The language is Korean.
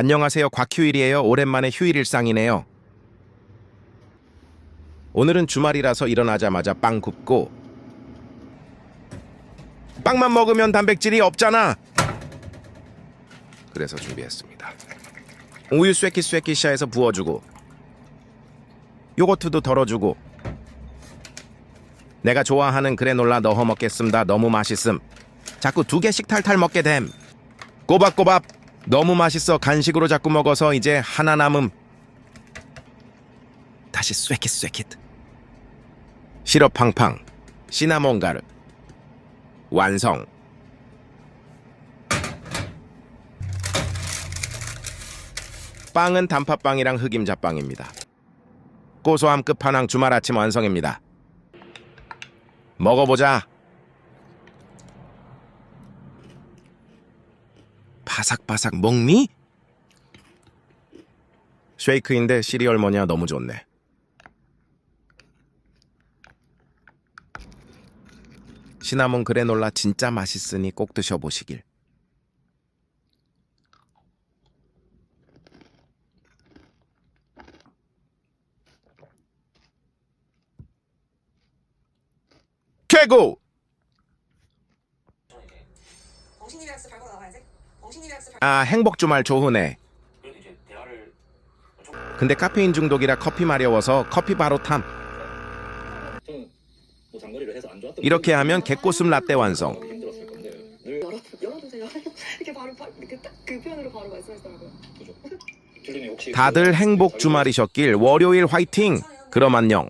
안녕하세요. 곽휴일이에요. 오랜만에 휴일 일상이네요. 오늘은 주말이라서 일어나자마자 빵 굽고 빵만 먹으면 단백질이 없잖아. 그래서 준비했습니다. 우유 쇠끼 쇠끼 샤에서 부어주고 요거트도 덜어주고 내가 좋아하는 그래놀라 넣어 먹겠습니다. 너무 맛있음. 자꾸 두 개씩 탈탈 먹게 됨. 꼬박꼬박 너무 맛있어 간식으로 자꾸 먹어서 이제 하나 남음. 다시 쇠킷 쇠킷. 시럽 팡팡. 시나몬 가루. 완성. 빵은 단팥빵이랑 흑임자빵입니다. 고소함 끝판왕 주말 아침 완성입니다. 먹어보자. 바삭바삭 먹니? 쉐이크인데 시리얼 머니야 너무 좋네. 시나몬 그래놀라 진짜 맛있으니 꼭 드셔보시길. 최고! 엉신이랑스 밟고 나와야지. 아 행복 주말 대화를 근데 카페인 중독이라 커피 마려워서 커피 바로 탐. 이렇게 하면 개꼬슴 라떼 완성. 다들 행복 주말이셨길 월요일 화이팅. 그럼 안녕.